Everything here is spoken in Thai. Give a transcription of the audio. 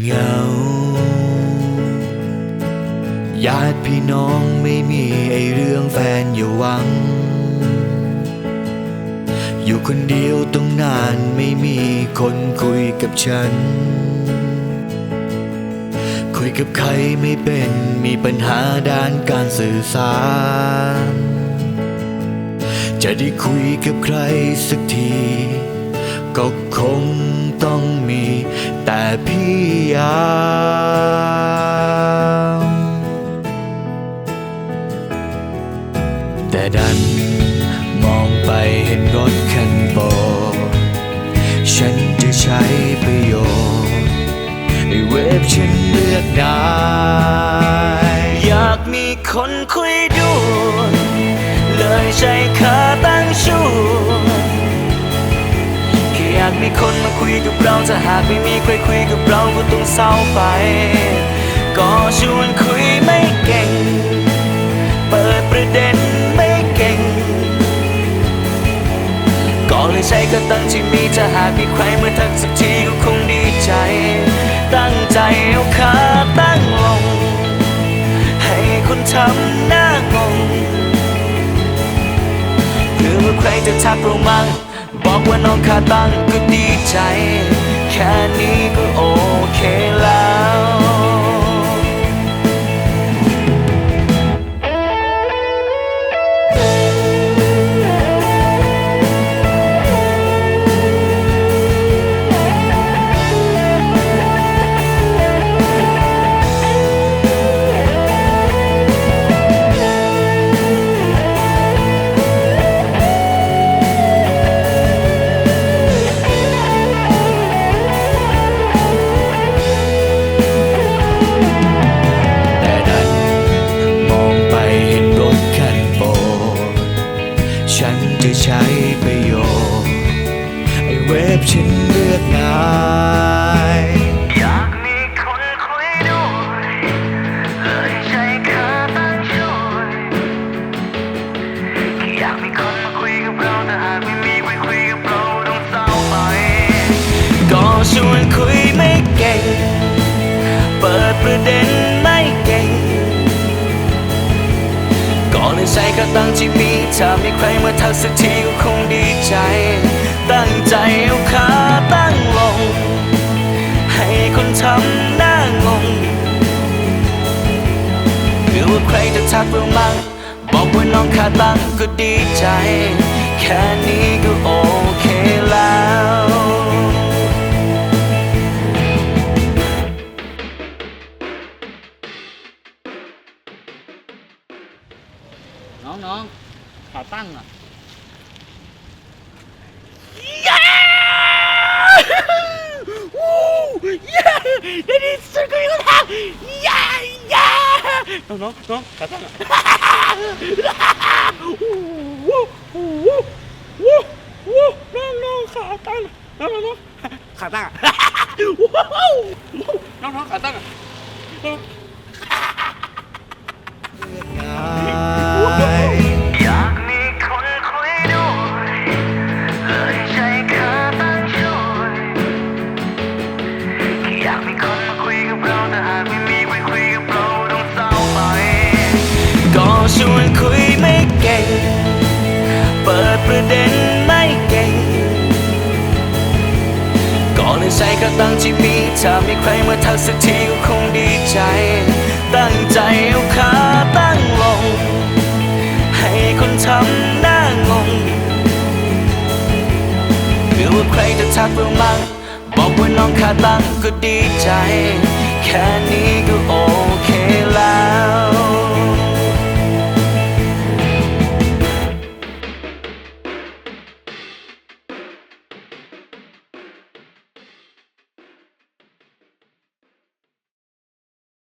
เงา ญาติพี่น้องไม่มีไอเรื่องแฟนอย่าหวัง อยู่คนเดียวต้องนานไม่มีคนคุยกับฉัน คุยกับใครไม่เป็นมีปัญหาด้านการสื่อสาร จะได้คุยกับใครสักที ก็คงต้องมีแต่พี่ยามแต่ดันมองไปเห็นรถคันโปรฉันจะใช้ประโยชน์ให้เวฟฉันเลือกได้ อยากมีคนคุยด้วย เลยใช้ขาตั้งชู่ อยากมีคนมาคุยกับเราถ้าหากไม่มีใครคุยกับเราก็ต้องเศร้าไป ก็ชวนคุยไม่เก่ง เปิดประเด็นไม่เก่ง ก็เลยใช้กระตังที่มีถ้าหากมีใครมาทักสักทีก็คงดีใจ ตั้งใจเอาขาตั้งลง ให้คนทำหน้างงเพื่อว่าใครจะทักเรามา บอกว่าน้องขาตั้งก็ดีใจ แค่นี้ก็โอเคแล้ว จะใช้ประโยชน์ ไอ้เว็บฉันเลือกง่ายอยากมีคนคุยด้วยเลยใช้ขาตั้งช่วยอยากมีคนมาคุยกับเราแต่หากไม่มีใครคุยกับเราต้องเศร้าไปก็ชวนคุย ใช้กระตังที่มีถ้ามีใครมาทักสักทีก็คงดีใจ ตั้งใจเอาขาตั้งลง ให้คนทำหน้างงหรือว่าใครจะทักเรามาบอกว่าน้องขาตั้งก็ดีใจ แค่นี้ก็โอเคแล้ว ขาตั้งอะได้ดีสุดก็ยังทำย่าย่าน้องน้องน้องขาตั้งอะวู้วู้วู้วู้น้องน้องขาตั้งน้องน้องน้องขาตั้งอะว้าวน้องน้องขาตั้งอะ ชวนคุยไม่เก่ง เปิดประเด็นไม่เก่งก็เลยใช้กระตังที่มีถ้ามีใครมาทักสักทีก็คงดีใจ ตั้งใจเอาขาตั้งลง ให้คนทำหน้างงหรือว่าใครจะทักเรามาบอกว่าน้องขาตั้งก็ดีใจ แค่นี้ก็โอเค